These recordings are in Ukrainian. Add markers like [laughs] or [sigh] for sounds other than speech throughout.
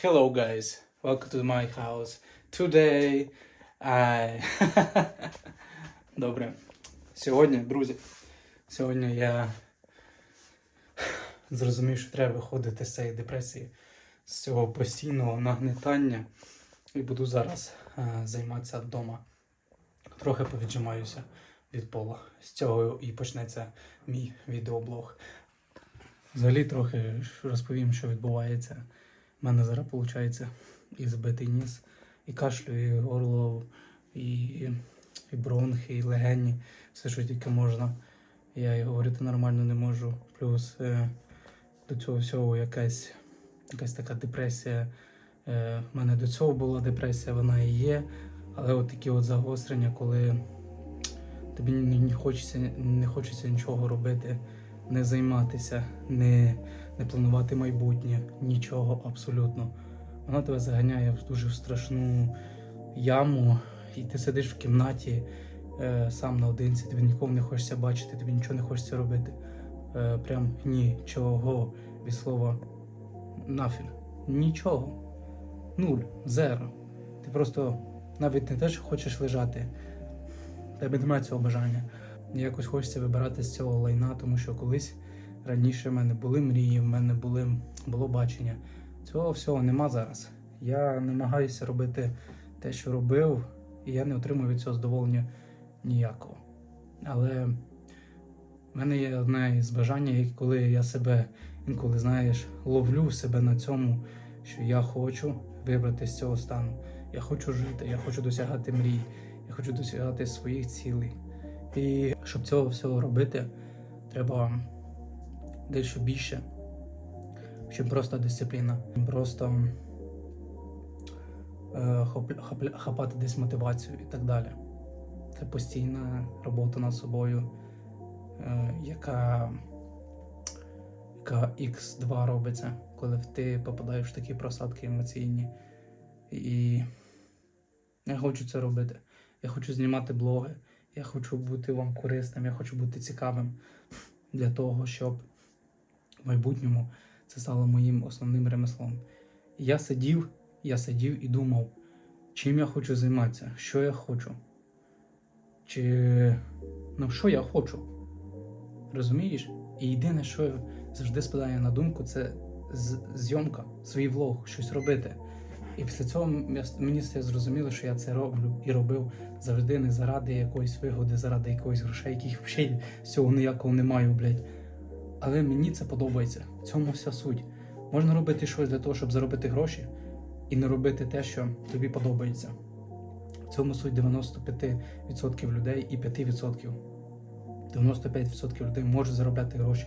Hello guys, welcome to my house. Today I... [laughs] Добре. Сьогодні, друзі, сьогодні я зрозумів, що треба виходити з цієї депресії, з цього постійного нагнетання. І буду зараз е, займатися вдома. Трохи повіджимаюся від пола. З цього і почнеться мій відеоблог. Взагалі трохи розповім, що відбувається. У мене зараз виходить і збитий ніс, і кашлю, і горло, і, і бронхи, і легені, все, що тільки можна. Я і говорити нормально не можу. Плюс е, до цього всього якась, якась така депресія. Е, в мене до цього була депресія, вона і є. Але от такі от загострення, коли тобі не, хочеться, не хочеться нічого робити, не займатися, не, не планувати майбутнє, нічого абсолютно. Вона тебе заганяє в дуже страшну яму, і ти сидиш в кімнаті е, сам наодинці, тобі нікого не хочеться бачити, тобі нічого не хочеться робити. Е, прям нічого від слова нафіг. Нічого. Нуль, зеро. Ти просто навіть не те, що хочеш лежати, тебе немає цього бажання. Якось хочеться вибирати з цього лайна, тому що колись раніше в мене були мрії, в мене були, було бачення. Цього всього нема зараз. Я намагаюся робити те, що робив, і я не отримую від цього задоволення ніякого. Але в мене є одне із бажання, коли я себе інколи, знаєш, ловлю себе на цьому, що я хочу вибрати з цього стану. Я хочу жити, я хочу досягати мрій, я хочу досягати своїх цілей. І щоб цього всього робити, треба дещо більше, чим просто дисципліна, просто е, хапати десь мотивацію і так далі. Це постійна робота над собою, е, яка, яка X2 робиться, коли ти попадаєш в такі просадки емоційні. І я хочу це робити. Я хочу знімати блоги. Я хочу бути вам корисним, я хочу бути цікавим для того, щоб в майбутньому це стало моїм основним ремеслом. І я сидів, я сидів і думав, чим я хочу займатися, що я хочу. Чи ну що я хочу? Розумієш? І єдине, що завжди спадає на думку, це зйомка, свій влог, щось робити. І після цього мені стає зрозуміло, що я це роблю і робив завжди не заради якоїсь вигоди, заради якоїсь грошей, яких взагалі всього ніякого не маю, блядь. Але мені це подобається. В цьому вся суть. Можна робити щось для того, щоб заробити гроші, і не робити те, що тобі подобається. В цьому суть 95% людей і 5%. 95% людей можуть заробляти гроші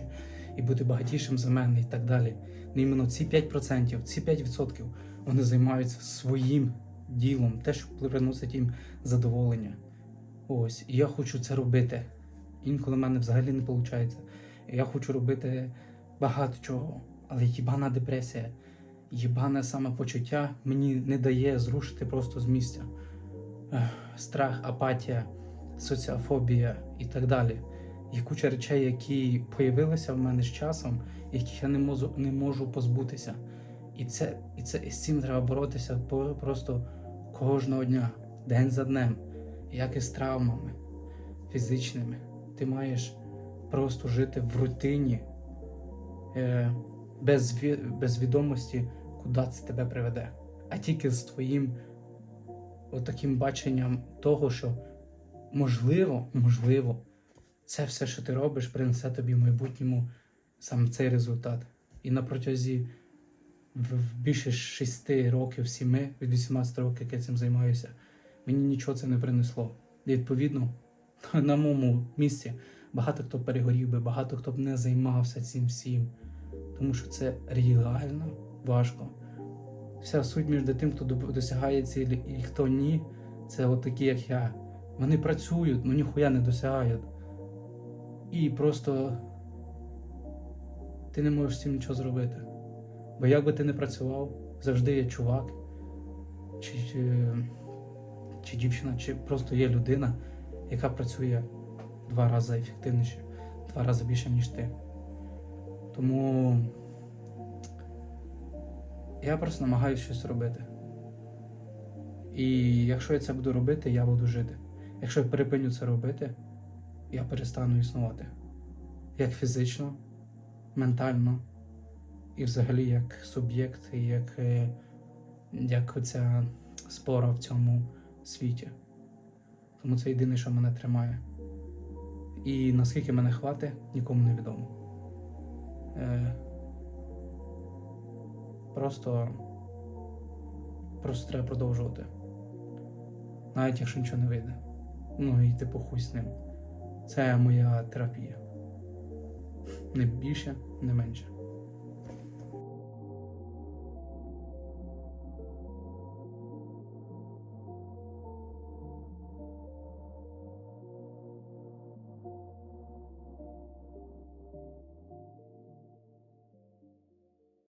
і бути багатішим за мене і так далі. Ну іменно ці 5%, ці 5% вони займаються своїм ділом, те, що приносить їм задоволення. Ось, і я хочу це робити. Інколи в мене взагалі не виходить. Я хочу робити багато чого, але їбана депресія, їбане самопочуття мені не дає зрушити просто з місця. Страх, апатія, соціофобія і так далі. Є куча речей, які появилися в мене з часом, яких я не можу, не можу позбутися. І це, і це і з цим треба боротися просто кожного дня, день за днем, як і з травмами фізичними. Ти маєш просто жити в рутині, е, без, без відомості, куди це тебе приведе. А тільки з твоїм отаким баченням того, що можливо, можливо, це все, що ти робиш, принесе тобі в майбутньому саме цей результат. І на протязі в, більше шести років, сіми, від 18 років, як я цим займаюся, мені нічого це не принесло. І відповідно, [laughs] на моєму місці багато хто перегорів би, багато хто б не займався цим всім. Тому що це реально важко. Вся суть між тим, хто досягає цілі і хто ні, це от як я. Вони працюють, ну ніхуя не досягають. І просто ти не можеш з цим нічого зробити. Бо як би ти не працював, завжди є чувак, чи, чи, чи дівчина, чи просто є людина, яка працює два рази ефективніше, два рази більше, ніж ти. Тому Я просто намагаюся щось робити. І якщо я це буду робити, я буду жити. Якщо я перепиню це робити, я перестану існувати. Як фізично, ментально, і взагалі як суб'єкт, і як, е, як оця спора в цьому світі. Тому це єдине, що мене тримає. І наскільки мене хватить, нікому не відомо. Е, просто, просто треба продовжувати. Навіть якщо нічого не вийде. Ну і типу хуй з ним. Це моя терапія. Не більше, не менше.